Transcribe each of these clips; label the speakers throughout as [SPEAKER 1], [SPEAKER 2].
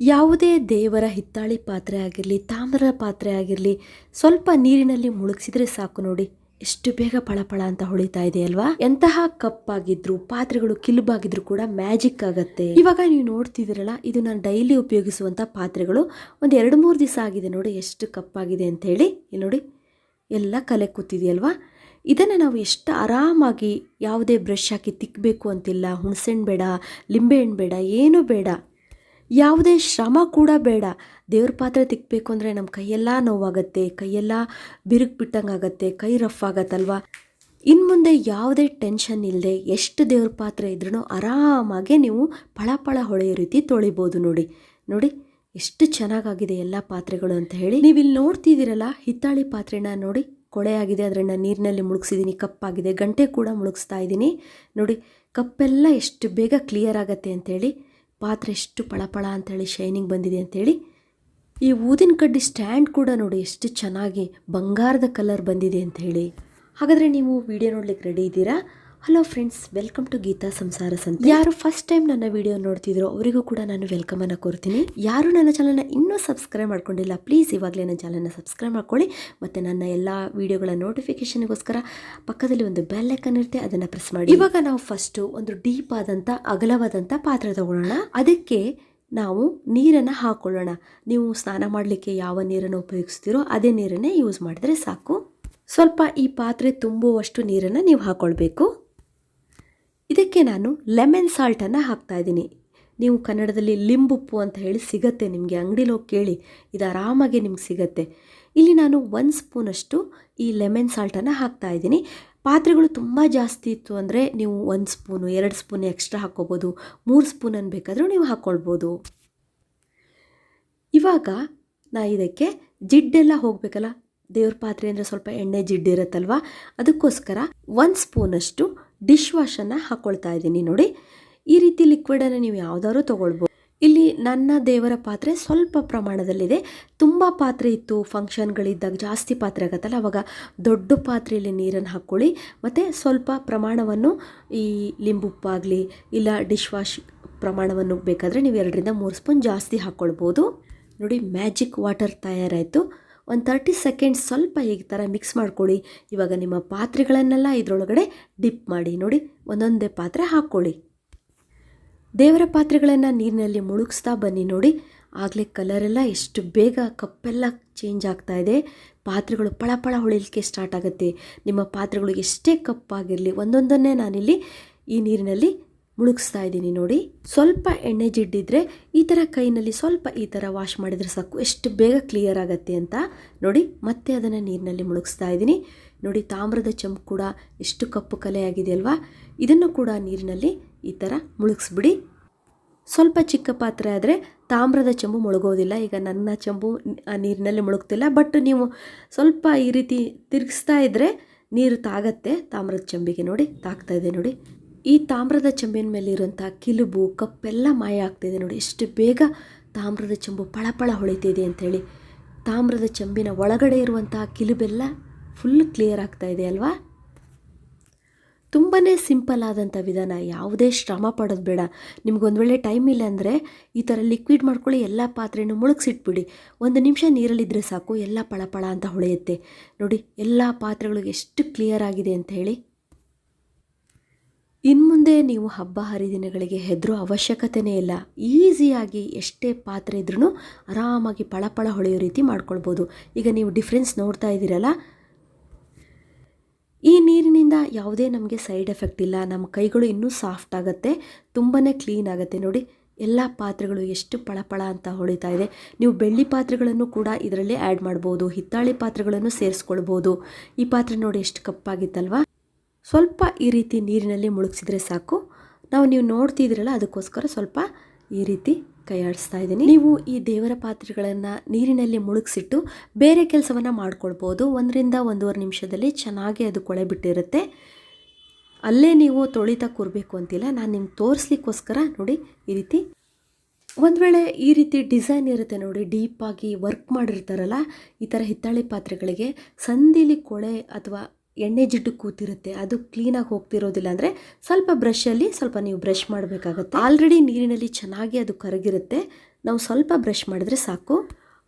[SPEAKER 1] ಯಾವುದೇ ದೇವರ ಹಿತ್ತಾಳಿ ಪಾತ್ರೆ ಆಗಿರಲಿ ತಾಮ್ರ ಪಾತ್ರೆ ಆಗಿರಲಿ, ಸ್ವಲ್ಪ ನೀರಿನಲ್ಲಿ ಮುಳುಗಿಸಿದ್ರೆ ಸಾಕು ನೋಡಿ. ಎಷ್ಟು ಬೇಗ ಪಳಪಳ ಅಂತ ಹೊಳಿತಾ ಇದೆ ಅಲ್ವಾ? ಎಂತಹ ಕಪ್ ಆಗಿದ್ರು ಪಾತ್ರೆಗಳು ಕಿಲುಬಾಗಿದ್ರು ಕೂಡ ಮ್ಯಾಜಿಕ್ ಆಗತ್ತೆ. ಇವಾಗ ನೀವು ನೋಡ್ತಿದ್ದೀರಲ್ಲ, ಇದು ನಾನು ಡೈಲಿ ಉಪಯೋಗಿಸುವಂತ ಪಾತ್ರೆಗಳು. ಒಂದು ಎರಡು ಮೂರು ದಿವಸ ಆಗಿದೆ ನೋಡಿ ಎಷ್ಟು ಕಪ್ಪಾಗಿದೆ ಅಂತ ಹೇಳಿ. ನೋಡಿ, ಎಲ್ಲ ಕಲೆ ಕೂತಿದೆಯಲ್ವಾ ಇದನ್ನು ನಾವು ಎಷ್ಟು ಆರಾಮಾಗಿ ಯಾವುದೇ ಬ್ರಷ್ ಹಾಕಿ ತಿಕ್ಕಬೇಕು ಅಂತಿಲ್ಲ. ಹುಣಸೆಹಣ್ಣು ಬೇಡ ಲಿಂಬೆಹಣ್ಣು ಬೇಡ, ಏನೂ ಬೇಡ. ಯಾವುದೇ ಶ್ರಮ ಕೂಡ ಬೇಡ. ದೇವ್ರ ಪಾತ್ರೆ ತಿಕ್ಕಬೇಕು ಅಂದರೆ ನಮ್ಮ ಕೈಯೆಲ್ಲ ನೋವಾಗತ್ತೆ, ಕೈಯೆಲ್ಲ ಬಿರುಕು ಬಿಟ್ಟಂಗಾಗತ್ತೆ ಕೈ ರಫ್ ಆಗತ್ತಲ್ವಾ? ಇನ್ನು ಮುಂದೆ ಯಾವುದೇ ಟೆನ್ಷನ್ ಇಲ್ಲದೆ ಎಷ್ಟು ದೇವ್ರ ಪಾತ್ರೆ ಇದ್ರೂ ಆರಾಮಾಗೆ ನೀವು ಪಳಪಳ ಹೊಳೆಯೋ ರೀತಿ ತೊಳಿಬೋದು ನೋಡಿ. ನೋಡಿ, ಎಷ್ಟು ಚೆನ್ನಾಗಾಗಿದೆ ಎಲ್ಲ ಪಾತ್ರೆಗಳು ಅಂತ ಹೇಳಿ. ನೀವು ಇಲ್ಲಿ ನೋಡ್ತಿದ್ದೀರಲ್ಲ, ಹಿತ್ತಾಳಿ ಪಾತ್ರೆನ ನೋಡಿ, ಕೊಳೆ ಆಗಿದೆ ಅದನ್ನು ನೀರಿನಲ್ಲಿ ಮುಳುಗಿಸಿದ್ದೀನಿ ಕಪ್ಪಾಗಿದೆ ಗಂಟೆ ಕೂಡ ಮುಳುಗಿಸ್ತಾ ಇದ್ದೀನಿ ನೋಡಿ, ಕಪ್ಪೆಲ್ಲ ಎಷ್ಟು ಬೇಗ ಕ್ಲಿಯರ್ ಆಗತ್ತೆ ಅಂತೇಳಿ ಪಾತ್ರೆ ಎಷ್ಟು ಪಳಪಳ ಅಂತೇಳಿ ಶೈನಿಂಗ್ ಬಂದಿದೆ ಅಂತೇಳಿ, ಈ ಊದಿನ ಕಡ್ಡಿ ಸ್ಟ್ಯಾಂಡ್ ಕೂಡ ನೋಡಿ ಎಷ್ಟು ಚೆನ್ನಾಗಿ ಬಂಗಾರದ ಕಲರ್ ಬಂದಿದೆ ಅಂತ ಹೇಳಿ ಹಾಗಾದರೆ ನೀವು ವಿಡಿಯೋ ನೋಡ್ಲಿಕ್ಕೆ ರೆಡಿ ಇದ್ದೀರಾ? Hello friends welcome to Geetha Samsara Sante ಯಾರು ಫಸ್ಟ್ ಟೈಮ್ ನನ್ನ ವಿಡಿಯೋ ನೋಡ್ತಿದ್ರು ಅವರಿಗೂ ಕೂಡ ನಾನು ವೆಲ್ಕಮ್ ಅನ್ನು ಕೋರ್ತೀನಿ. ಯಾರು ನನ್ನ ಚಾನಲ್ನ ಇನ್ನೂ ಸಬ್ಸ್ಕ್ರೈಬ್ ಮಾಡ್ಕೊಂಡಿಲ್ಲ ಪ್ಲೀಸ್ ಇವಾಗಲೇ ನನ್ನ ಚಾನಲ್ನ ಸಬ್ಸ್ಕ್ರೈಬ್ ಮಾಡ್ಕೊಳ್ಳಿ. ಮತ್ತು ನನ್ನ ಎಲ್ಲ ವಿಡಿಯೋಗಳ ನೋಟಿಫಿಕೇಷನ್ಗೋಸ್ಕರ ಪಕ್ಕದಲ್ಲಿ ಒಂದು ಬೆಲ್ ಐಕನ್ ಇರುತ್ತೆ, ಅದನ್ನು ಪ್ರೆಸ್ ಮಾಡಿ. ಇವಾಗ ನಾವು ಫಸ್ಟು ಒಂದು ಡೀಪ್ ಆದಂಥ ಅಗಲವಾದಂಥ ಪಾತ್ರೆ ತಗೊಳ್ಳೋಣ. ಅದಕ್ಕೆ ನಾವು ನೀರನ್ನು ಹಾಕೊಳ್ಳೋಣ. ನೀವು ಸ್ನಾನ ಮಾಡಲಿಕ್ಕೆ ಯಾವ ನೀರನ್ನು ಉಪಯೋಗಿಸ್ತೀರೋ ಅದೇ ನೀರನ್ನೇ ಯೂಸ್ ಮಾಡಿದ್ರೆ ಸಾಕು. ಸ್ವಲ್ಪ ಈ ಪಾತ್ರೆ ತುಂಬುವಷ್ಟು ನೀರನ್ನು ನೀವು ಹಾಕ್ಕೊಳ್ಬೇಕು ಇದಕ್ಕೆ ನಾನು ಲೆಮನ್ ಸಾಲ್ಟನ್ನು ಹಾಕ್ತಾ ಇದ್ದೀನಿ. ನೀವು ಕನ್ನಡದಲ್ಲಿ ಲಿಂಬುಪ್ಪು ಅಂತ ಹೇಳಿ ಸಿಗತ್ತೆ ನಿಮಗೆ ಅಂಗಡಿಲಿ ಹೋಗಿ ಕೇಳಿ, ಇದು ಆರಾಮಾಗಿ ನಿಮ್ಗೆ ಸಿಗತ್ತೆ. ಇಲ್ಲಿ ನಾನು ಒಂದು ಸ್ಪೂನಷ್ಟು ಈ ಲೆಮನ್ ಸಾಲ್ಟನ್ನು ಹಾಕ್ತಾ ಇದ್ದೀನಿ. ಪಾತ್ರೆಗಳು ತುಂಬ ಜಾಸ್ತಿ ಇತ್ತು ಅಂದರೆ ನೀವು ಒಂದು ಸ್ಪೂನು, ಎರಡು ಸ್ಪೂನ್ ಎಕ್ಸ್ಟ್ರಾ ಹಾಕ್ಕೋಬೋದು, ಮೂರು ಸ್ಪೂನ್ ಬೇಕಾದರೂ ನೀವು ಹಾಕ್ಕೊಳ್ಬೋದು. ಇವಾಗ ನಾ ಇದಕ್ಕೆ ಜಿಡ್ಡೆಲ್ಲ ಹೋಗಬೇಕಲ್ಲ, ದೇವ್ರ ಪಾತ್ರೆ ಅಂದರೆ ಸ್ವಲ್ಪ ಎಣ್ಣೆ ಜಿಡ್ಡಿರುತ್ತಲ್ವ ಅದಕ್ಕೋಸ್ಕರ ಒಂದು ಸ್ಪೂನಷ್ಟು ಡಿಶ್ ವಾಶನ್ನು ಹಾಕ್ಕೊಳ್ತಾ ಇದ್ದೀನಿ ನೋಡಿ. ಈ ರೀತಿ ಲಿಕ್ವಿಡನ್ನು ನೀವು ಯಾವುದಾದ್ರೂ ತೊಗೊಳ್ಬೋದು. ಇಲ್ಲಿ ನನ್ನ ದೇವರ ಪಾತ್ರೆ ಸ್ವಲ್ಪ ಪ್ರಮಾಣದಲ್ಲಿದೆ. ತುಂಬ ಪಾತ್ರೆ ಇತ್ತು ಫಂಕ್ಷನ್ಗಳಿದ್ದಾಗ ಜಾಸ್ತಿ ಪಾತ್ರೆ ಆಗತ್ತಲ್ಲ, ಅವಾಗ ದೊಡ್ಡ ಪಾತ್ರೆಯಲ್ಲಿ ನೀರನ್ನು ಹಾಕ್ಕೊಳ್ಳಿ. ಮತ್ತು ಸ್ವಲ್ಪ ಪ್ರಮಾಣವನ್ನು ಈ ಲಿಂಬುಪ್ಪಾಗಲಿ ಇಲ್ಲ ಡಿಶ್ ವಾಶ್ ಪ್ರಮಾಣವನ್ನು ಬೇಕಾದರೆ ನೀವು ಎರಡರಿಂದ ಮೂರು ಸ್ಪೂನ್ ಜಾಸ್ತಿ ಹಾಕ್ಕೊಳ್ಬೋದು. ನೋಡಿ, ಮ್ಯಾಜಿಕ್ ವಾಟರ್ ತಯಾರಾಯಿತು. ಒಂದು ತರ್ಟಿ ಸೆಕೆಂಡ್ಸ್ ಸ್ವಲ್ಪ ಈ ಥರ ಮಿಕ್ಸ್ ಮಾಡ್ಕೊಳ್ಳಿ. ಇವಾಗ ನಿಮ್ಮ ಪಾತ್ರೆಗಳನ್ನೆಲ್ಲ ಇದರೊಳಗಡೆ ಡಿಪ್ ಮಾಡಿ ನೋಡಿ, ಒಂದೊಂದೇ ಪಾತ್ರೆ ಹಾಕ್ಕೊಳ್ಳಿ ದೇವರ ಪಾತ್ರೆಗಳನ್ನು ನೀರಿನಲ್ಲಿ ಮುಳುಗಿಸ್ತಾ ಬನ್ನಿ ನೋಡಿ. ಆಗಲೇ ಕಲರೆಲ್ಲ ಎಷ್ಟು ಬೇಗ ಕಪ್ಪೆಲ್ಲ ಚೇಂಜ್ ಆಗ್ತಾ ಇದೆ. ಪಾತ್ರೆಗಳು ಪಳಪಳ ಹೊಳಿಲಿಕ್ಕೆ ಸ್ಟಾರ್ಟ್ ಆಗುತ್ತೆ. ನಿಮ್ಮ ಪಾತ್ರೆಗಳು ಎಷ್ಟೇ ಕಪ್ಪಾಗಿರಲಿ, ಒಂದೊಂದನ್ನೇ ನಾನಿಲ್ಲಿ ಈ ನೀರಿನಲ್ಲಿ ಮುಳುಗಿಸ್ತಾ ಇದ್ದೀನಿ ನೋಡಿ. ಸ್ವಲ್ಪ ಎಣ್ಣೆ ಜಿಡ್ಡಿದ್ರೆ ಈ ಥರ ಕೈನಲ್ಲಿ ಸ್ವಲ್ಪ ಈ ಥರ ವಾಶ್ ಮಾಡಿದರೆ ಸಾಕು. ಎಷ್ಟು ಬೇಗ ಕ್ಲಿಯರ್ ಆಗುತ್ತೆ ಅಂತ ನೋಡಿ. ಮತ್ತೆ ಅದನ್ನು ನೀರಿನಲ್ಲಿ ಮುಳುಗಿಸ್ತಾ ಇದ್ದೀನಿ. ನೋಡಿ, ತಾಮ್ರದ ಚಂಪು ಕೂಡ ಎಷ್ಟು ಕಪ್ಪು ಕಲೆ ಆಗಿದೆ ಅಲ್ವಾ? ಇದನ್ನು ಕೂಡ ನೀರಿನಲ್ಲಿ ಈ ಥರ ಮುಳುಗಿಸ್ಬಿಡಿ. ಸ್ವಲ್ಪ ಚಿಕ್ಕ ಪಾತ್ರೆ ಆದರೆ ತಾಮ್ರದ ಚಂಬು ಮುಳುಗೋದಿಲ್ಲ. ಈಗ ನನ್ನ ಚಂಬು ನೀರಿನಲ್ಲಿ ಮುಳುಗ್ತಿಲ್ಲ. ಬಟ್ ನೀವು ಸ್ವಲ್ಪ ಈ ರೀತಿ ತಿರುಗಿಸ್ತಾ ಇದ್ದರೆ ನೀರು ತಾಗತ್ತೆ ತಾಮ್ರದ ಚಂಬಿಗೆ ನೋಡಿ. ತಾಗ್ತಾ ಇದೆ ನೋಡಿ. ಈ ತಾಮ್ರದ ಚೆಂಬಿನ ಮೇಲಿರುವಂಥ ಕಿಲುಬು, ಕಪ್ಪೆಲ್ಲ ಮಾಯ ಆಗ್ತಿದೆ ನೋಡಿ. ಎಷ್ಟು ಬೇಗ ತಾಮ್ರದ ಚೆಂಬು ಪಳಪಳ ಹೊಳಿತಿದೆ ಅಂಥೇಳಿ ತಾಮ್ರದ ಚೆಂಬಿನ ಒಳಗಡೆ ಇರುವಂಥ ಕಿಲುಬೆಲ್ಲ ಫುಲ್ ಕ್ಲಿಯರ್ ಆಗ್ತಾ ಇದೆ ಅಲ್ವಾ? ತುಂಬಾ ಸಿಂಪಲ್ ಆದಂಥ ವಿಧಾನ. ಯಾವುದೇ ಶ್ರಮ ಪಡೋದು ಬೇಡ. ನಿಮ್ಗೊಂದು ವೇಳೆ ಟೈಮ್ ಇಲ್ಲ ಅಂದರೆ ಈ ಥರ ಲಿಕ್ವಿಡ್ ಮಾಡ್ಕೊಳ್ಳಿ, ಎಲ್ಲ ಪಾತ್ರೆನೂ ಮುಳುಗಿಸಿಟ್ಬಿಡಿ. ಒಂದು ನಿಮಿಷ ನೀರಲ್ಲಿದ್ದರೆ ಸಾಕು, ಎಲ್ಲ ಪಳಪಳ ಅಂತ ಹೊಳೆಯುತ್ತೆ. ನೋಡಿ, ಎಲ್ಲ ಪಾತ್ರೆಗಳು ಎಷ್ಟು ಕ್ಲಿಯರ್ ಆಗಿದೆ ಅಂತ ಹೇಳಿ. ಇನ್ನು ಮುಂದೆ ನೀವು ಹಬ್ಬ ಹರಿದಿನಗಳಿಗೆ ಹೆದರೋ ಅವಶ್ಯಕತೆಯೇ ಇಲ್ಲ. ಈಸಿಯಾಗಿ ಎಷ್ಟೇ ಪಾತ್ರೆ ಇದ್ರೂ ಆರಾಮಾಗಿ ಪಳಪಳ ಹೊಳೆಯೋ ರೀತಿ ಮಾಡ್ಕೊಳ್ಬೋದು. ಈಗ ನೀವು ಡಿಫ್ರೆನ್ಸ್ ನೋಡ್ತಾ ಇದ್ದೀರಲ್ಲ? ಈ ನೀರಿನಿಂದ ಯಾವುದೇ ನಮಗೆ ಸೈಡ್ ಎಫೆಕ್ಟ್ ಇಲ್ಲ. ನಮ್ಮ ಕೈಗಳು ಇನ್ನೂ ಸಾಫ್ಟ್ ಆಗುತ್ತೆ ತುಂಬಾ ಕ್ಲೀನ್ ಆಗುತ್ತೆ. ನೋಡಿ, ಎಲ್ಲ ಪಾತ್ರೆಗಳು ಎಷ್ಟು ಪಳಪಳ ಅಂತ ಹೊಳಿತಾ ಇದೆ. ನೀವು ಬೆಳ್ಳಿ ಪಾತ್ರೆಗಳನ್ನು ಕೂಡ ಇದರಲ್ಲಿ ಆ್ಯಡ್ ಮಾಡ್ಬೋದು, ಹಿತ್ತಾಳಿ ಪಾತ್ರೆಗಳನ್ನು ಸೇರಿಸ್ಕೊಳ್ಬೋದು. ಈ ಪಾತ್ರೆ ನೋಡಿ ಎಷ್ಟು ಕಪ್ಪಾಗಿತ್ತಲ್ವಾ? ಸ್ವಲ್ಪ ಈ ರೀತಿ ನೀರಿನಲ್ಲಿ ಮುಳುಗಿಸಿದ್ರೆ ಸಾಕು. ನಾವು ನೀವು ನೋಡ್ತಿದ್ದೀರಲ್ಲ, ಅದಕ್ಕೋಸ್ಕರ ಸ್ವಲ್ಪ ಈ ರೀತಿ ಕೈಯಾಡಿಸ್ತಾ ಇದ್ದೀನಿ. ನೀವು ಈ ದೇವರ ಪಾತ್ರೆಗಳನ್ನು ನೀರಿನಲ್ಲಿ ಮುಳುಗಿಸಿಟ್ಟು ಬೇರೆ ಕೆಲಸವನ್ನು ಮಾಡ್ಕೊಳ್ಬೋದು. ಒಂದರಿಂದ ಒಂದೂವರೆ ನಿಮಿಷದಲ್ಲಿ ಚೆನ್ನಾಗಿ ಅದು ಕೊಳೆ ಬಿಟ್ಟಿರುತ್ತೆ. ಅಲ್ಲೇ ನೀವು ತೊಳಿತಾ ಕೂರಬೇಕು ಅಂತಿಲ್ಲ. ನಾನು ನಿಮ್ಗೆ ತೋರಿಸ್ಲಿಕ್ಕೋಸ್ಕರ ನೋಡಿ ಈ ರೀತಿ. ಒಂದು ವೇಳೆ ಈ ರೀತಿ ಡಿಸೈನ್ ಇರುತ್ತೆ ನೋಡಿ ಡೀಪಾಗಿ ವರ್ಕ್ ಮಾಡಿರ್ತಾರಲ್ಲ, ಈ ಥರ ಹಿತ್ತಾಳೆ ಪಾತ್ರೆಗಳಿಗೆ, ಸಂದಿಲಿ ಕೊಳೆ ಅಥವಾ ಎಣ್ಣೆ ಜಿಡ್ಡು ಕೂತಿರುತ್ತೆ, ಅದು ಕ್ಲೀನಾಗಿ ಹೋಗ್ತಿರೋದಿಲ್ಲ ಅಂದರೆ ಸ್ವಲ್ಪ ಬ್ರಷಲ್ಲಿ ಸ್ವಲ್ಪ ನೀವು ಬ್ರಷ್ ಮಾಡಬೇಕಾಗತ್ತೆ. ಆಲ್ರೆಡಿ ನೀರಿನಲ್ಲಿ ಚೆನ್ನಾಗಿ ಅದು ಕರಗಿರುತ್ತೆ. ನಾವು ಸ್ವಲ್ಪ ಬ್ರಷ್ ಮಾಡಿದ್ರೆ ಸಾಕು.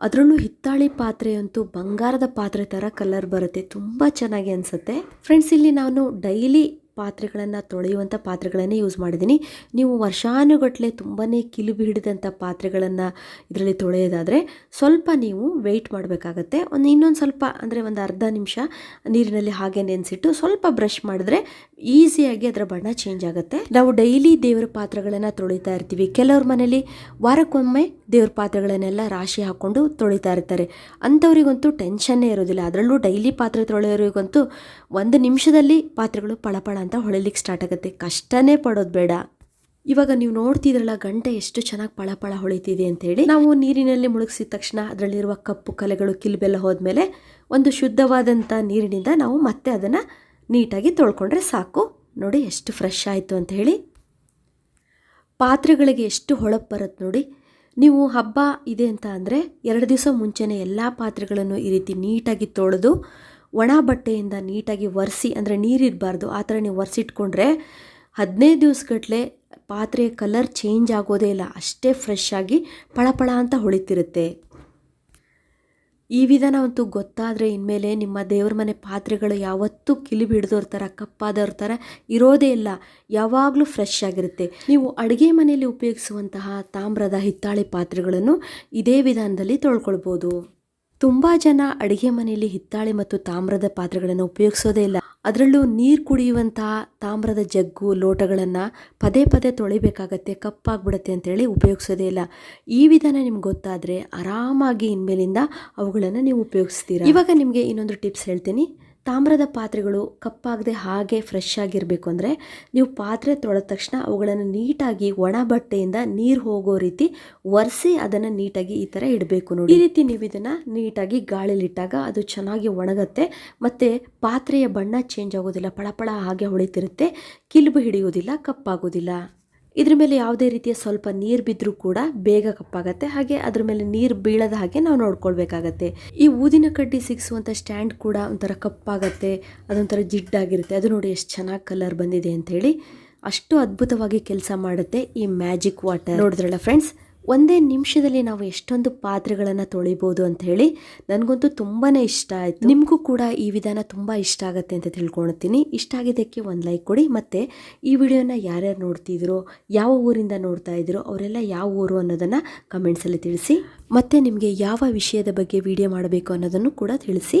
[SPEAKER 1] ಅದರಲ್ಲೂ ಹಿತ್ತಾಳಿ ಪಾತ್ರೆ ಅಂತೂ ಬಂಗಾರದ ಪಾತ್ರೆ ಥರ ಕಲರ್ ಬರುತ್ತೆ. ತುಂಬ ಚೆನ್ನಾಗಿ ಅನಿಸುತ್ತೆ. ಫ್ರೆಂಡ್ಸ್ ಇಲ್ಲಿ ನಾನು ಡೈಲಿ ಪಾತ್ರೆಗಳನ್ನು ತೊಳೆಯುವಂಥ ಪಾತ್ರೆಗಳನ್ನೇ ಯೂಸ್ ಮಾಡಿದ್ದೀನಿ. ನೀವು ವರ್ಷಾನುಗಟ್ಟಲೆ ತುಂಬಾ ಕಿಲುಬಿ ಹಿಡಿದಂಥ ಪಾತ್ರೆಗಳನ್ನು ಇದರಲ್ಲಿ ತೊಳೆಯೋದಾದರೆ ಸ್ವಲ್ಪ ನೀವು ವೆಯ್ಟ್ ಮಾಡಬೇಕಾಗತ್ತೆ. ಒಂದು ಇನ್ನೊಂದು ಸ್ವಲ್ಪ ಅಂದರೆ ಒಂದು ಅರ್ಧ ನಿಮಿಷ ನೀರಿನಲ್ಲಿ ಹಾಗೆ ನೆನೆಸಿಟ್ಟು ಸ್ವಲ್ಪ ಬ್ರಷ್ ಮಾಡಿದ್ರೆ ಈಸಿಯಾಗಿ ಅದರ ಬಣ್ಣ ಚೇಂಜ್ ಆಗುತ್ತೆ. ನಾವು ಡೈಲಿ ದೇವರ ಪಾತ್ರೆಗಳನ್ನು ತೊಳಿತಾ ಇರ್ತೀವಿ. ಕೆಲವ್ರ ಮನೇಲಿ ವಾರಕ್ಕೊಮ್ಮೆ ದೇವ್ರ ಪಾತ್ರೆಗಳನ್ನೆಲ್ಲ ರಾಶಿ ಹಾಕ್ಕೊಂಡು ತೊಳಿತಾ ಇರ್ತಾರೆ. ಅಂಥವ್ರಿಗಂತೂ ಟೆನ್ಷನ್ನೇ ಇರೋದಿಲ್ಲ. ಅದರಲ್ಲೂ ಡೈಲಿ ಪಾತ್ರೆ ತೊಳೆಯೋರಿಗಂತೂ ಒಂದು ನಿಮಿಷದಲ್ಲಿ ಪಾತ್ರೆಗಳು ಪಳಪಳ ಹೊಳಿಲಿಕ್ಕೆ ಸ್ಟಾರ್ಟ್ ಆಗುತ್ತೆ. ಕಷ್ಟನೇ ಪಡೋದು ಬೇಡ. ಇವಾಗ ನೀವು ನೋಡ್ತಿದ್ರಲ್ಲ ಗಂಟೆ ಎಷ್ಟು ಚೆನ್ನಾಗಿ ಪಳಪಳ ಹೊಳಿತಿದೆ ಅಂತೇಳಿ ನಾವು ನೀರಿನಲ್ಲಿ ಮುಳುಗಿಸಿದ ತಕ್ಷಣ ಅದರಲ್ಲಿರುವ ಕಪ್ಪು ಕಲೆಗಳು, ಕಿಲ್ಬೆಲ್ಲ ಹೋದ್ಮೇಲೆ ಒಂದು ಶುದ್ಧವಾದಂಥ ನೀರಿನಿಂದ ನಾವು ಮತ್ತೆ ಅದನ್ನು ನೀಟಾಗಿ ತೊಳ್ಕೊಂಡ್ರೆ ಸಾಕು. ನೋಡಿ ಎಷ್ಟು ಫ್ರೆಶ್ ಆಯಿತು ಅಂತ ಹೇಳಿ. ಪಾತ್ರೆಗಳಿಗೆ ಎಷ್ಟು ಹೊಳಪು ಬರುತ್ತೆ ನೋಡಿ. ನೀವು ಹಬ್ಬ ಇದೆ ಅಂತ ಅಂದರೆ ಎರಡು ದಿವಸ ಮುಂಚೆನೇ ಎಲ್ಲ ಪಾತ್ರೆಗಳನ್ನು ಈ ರೀತಿ ನೀಟಾಗಿ ತೊಳೆದು ಒಣ ಬಟ್ಟೆಯಿಂದ ನೀಟಾಗಿ ಒರೆಸಿ, ಅಂದರೆ ನೀರಿರಬಾರ್ದು ಆ ಥರ ನೀವು ಒರೆಸಿಟ್ಕೊಂಡ್ರೆ ಹದಿನೈದು ದಿವಸಗಟ್ಟಲೆ ಪಾತ್ರೆ ಕಲರ್ ಚೇಂಜ್ ಆಗೋದೇ ಇಲ್ಲ, ಅಷ್ಟೇ ಫ್ರೆಶ್ ಆಗಿ ಪಳಪಳ ಅಂತ ಹೊಳಿತಿರುತ್ತೆ. ಈ ವಿಧಾನ ಅಂತೂ ಗೊತ್ತಾದರೆ ಇನ್ಮೇಲೆ ನಿಮ್ಮ ದೇವ್ರ ಮನೆ ಪಾತ್ರೆಗಳು ಯಾವತ್ತೂ ಹಿಡಿದೋರ್ ಥರ ಕಪ್ಪಾದವ್ರ ಥರ ಇರೋದೇ ಇಲ್ಲ, ಯಾವಾಗಲೂ ಫ್ರೆಶ್ ಆಗಿರುತ್ತೆ. ನೀವು ಅಡುಗೆ ಮನೆಯಲ್ಲಿ ಉಪಯೋಗಿಸುವಂತಹ ತಾಮ್ರದ ಹಿತ್ತಾಳೆ ಪಾತ್ರೆಗಳನ್ನು ಇದೇ ವಿಧಾನದಲ್ಲಿ ತೊಳ್ಕೊಳ್ಬೋದು. ತುಂಬ ಜನ ಅಡುಗೆ ಮನೆಯಲ್ಲಿ ಹಿತ್ತಾಳೆ ಮತ್ತು ತಾಮ್ರದ ಪಾತ್ರೆಗಳನ್ನು ಉಪಯೋಗಿಸೋದೇ ಇಲ್ಲ. ಅದರಲ್ಲೂ ನೀರು ಕುಡಿಯುವಂತಹ ತಾಮ್ರದ ಜಗ್ಗು, ಲೋಟಗಳನ್ನು ಪದೇ ಪದೇ ತೊಳಿಬೇಕಾಗತ್ತೆ, ಕಪ್ಪಾಗ್ಬಿಡುತ್ತೆ ಅಂತೇಳಿ ಉಪಯೋಗಿಸೋದೇ ಇಲ್ಲ. ಈ ವಿಧಾನ ನಿಮ್ಗೆ ಗೊತ್ತಾದರೆ ಆರಾಮಾಗಿ ಇನ್ಮೇಲಿಂದ ಅವುಗಳನ್ನು ನೀವು ಉಪಯೋಗಿಸ್ತೀರಾ? ಇವಾಗ ನಿಮಗೆ ಇನ್ನೊಂದು ಟಿಪ್ಸ್ ಹೇಳ್ತೀನಿ. ತಾಮ್ರದ ಪಾತ್ರೆಗಳು ಕಪ್ಪಾಗದೆ ಹಾಗೆ ಫ್ರೆಶ್ ಆಗಿರಬೇಕು ಅಂದರೆ ನೀವು ಪಾತ್ರೆ ತೊಳೆದ ತಕ್ಷಣ ಅವುಗಳನ್ನು ನೀಟಾಗಿ ಒಣ ಬಟ್ಟೆಯಿಂದ ನೀರು ಹೋಗೋ ರೀತಿ ಒರೆಸಿ ಅದನ್ನು ನೀಟಾಗಿ ಈ ಥರ ಇಡಬೇಕು ನೋಡಿ. ಈ ರೀತಿ ನೀವು ಇದನ್ನು ನೀಟಾಗಿ ಗಾಳಿಲಿಟ್ಟಾಗ ಅದು ಚೆನ್ನಾಗಿ ಒಣಗತ್ತೆ. ಮತ್ತು ಪಾತ್ರೆಯ ಬಣ್ಣ ಚೇಂಜ್ ಆಗೋದಿಲ್ಲ, ಪಳಪಳ ಹಾಗೆ ಹೊಳಿತಿರುತ್ತೆ. ಕಿಲುಬು ಹಿಡಿಯೋದಿಲ್ಲ, ಕಪ್ಪಾಗೋದಿಲ್ಲ. ಇದ್ರ ಮೇಲೆ ಯಾವುದೇ ರೀತಿಯ ಸ್ವಲ್ಪ ನೀರು ಬಿದ್ದರೂ ಕೂಡ ಬೇಗ ಕಪ್ಪಾಗತ್ತೆ. ಹಾಗೆ ಅದ್ರ ಮೇಲೆ ನೀರು ಬೀಳದ ಹಾಗೆ ನಾವು ನೋಡ್ಕೊಳ್ಬೇಕಾಗತ್ತೆ. ಈ ಊದಿನ ಕಡ್ಡಿ ಸಿಗಿಸುವಂಥ ಸ್ಟ್ಯಾಂಡ್ ಕೂಡ ಒಂಥರ ಕಪ್ಪಾಗತ್ತೆ, ಅದೊಂಥರ ಜಿಡ್ಡಾಗಿರುತ್ತೆ. ಅದು ನೋಡಿ ಎಷ್ಟು ಚೆನ್ನಾಗಿ ಕಲರ್ ಬಂದಿದೆ ಅಂತ ಹೇಳಿ ಅಷ್ಟು ಅದ್ಭುತವಾಗಿ ಕೆಲಸ ಮಾಡುತ್ತೆ ಈ ಮ್ಯಾಜಿಕ್ ವಾಟರ್. ನೋಡಿದ್ರಲ್ಲ ಫ್ರೆಂಡ್ಸ್ ಒಂದೇ ನಿಮಿಷದಲ್ಲಿ ನಾವು ಎಷ್ಟೊಂದು ಪಾತ್ರೆಗಳನ್ನು ತೊಳಿಬೋದು ಅಂತ ಹೇಳಿ ನನಗಂತೂ ತುಂಬಾ ಇಷ್ಟ ಆಯಿತು. ನಿಮಗೂ ಕೂಡ ಈ ವಿಧಾನ ತುಂಬ ಇಷ್ಟ ಆಗುತ್ತೆ ಅಂತ ತಿಳ್ಕೊಳ್ತೀನಿ. ಇಷ್ಟ ಆಗಿದ್ದಕ್ಕೆ ಒಂದು ಲೈಕ್ ಕೊಡಿ. ಮತ್ತು ಈ ವಿಡಿಯೋನ ಯಾರ್ಯಾರು ನೋಡ್ತಿದ್ರು, ಯಾವ ಊರಿಂದ ನೋಡ್ತಾ ಇದ್ರು, ಅವರೆಲ್ಲ ಯಾವ ಊರು ಅನ್ನೋದನ್ನು ಕಮೆಂಟ್ಸಲ್ಲಿ ತಿಳಿಸಿ. ಮತ್ತು ನಿಮಗೆ ಯಾವ ವಿಷಯದ ಬಗ್ಗೆ ವಿಡಿಯೋ ಮಾಡಬೇಕು ಅನ್ನೋದನ್ನು ಕೂಡ ತಿಳಿಸಿ.